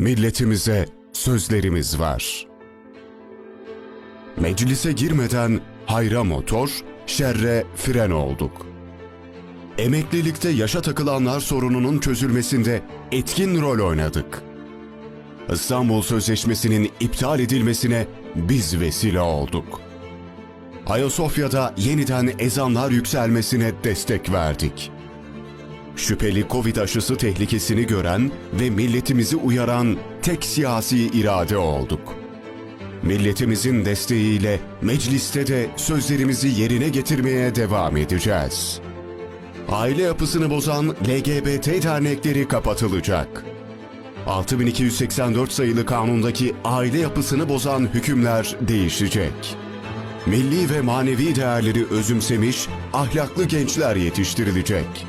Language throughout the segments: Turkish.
milletimize sözlerimiz var. Meclise girmeden hayra motor, şerre fren olduk. Emeklilikte yaşa takılanlar sorununun çözülmesinde etkin rol oynadık. İstanbul Sözleşmesi'nin iptal edilmesine biz vesile olduk. Ayasofya'da yeniden ezanlar yükselmesine destek verdik. Şüpheli Covid aşısı tehlikesini gören ve milletimizi uyaran tek siyasi irade olduk. Milletimizin desteğiyle mecliste de sözlerimizi yerine getirmeye devam edeceğiz. Aile yapısını bozan LGBT dernekleri kapatılacak. 6284 sayılı kanundaki aile yapısını bozan hükümler değişecek. Milli ve manevi değerleri özümsemiş, ahlaklı gençler yetiştirilecek.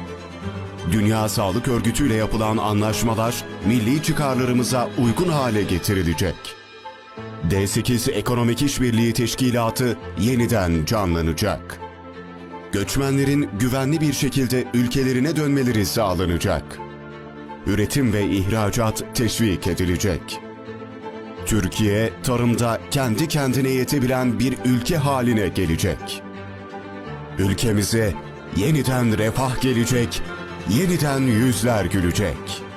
Dünya Sağlık Örgütü ile yapılan anlaşmalar milli çıkarlarımıza uygun hale getirilecek. D8 Ekonomik İşbirliği Teşkilatı yeniden canlanacak. Göçmenlerin güvenli bir şekilde ülkelerine dönmeleri sağlanacak. Üretim ve ihracat teşvik edilecek. Türkiye tarımda kendi kendine yetebilen bir ülke haline gelecek. Ülkemize yeniden refah gelecek, yeniden yüzler gülecek.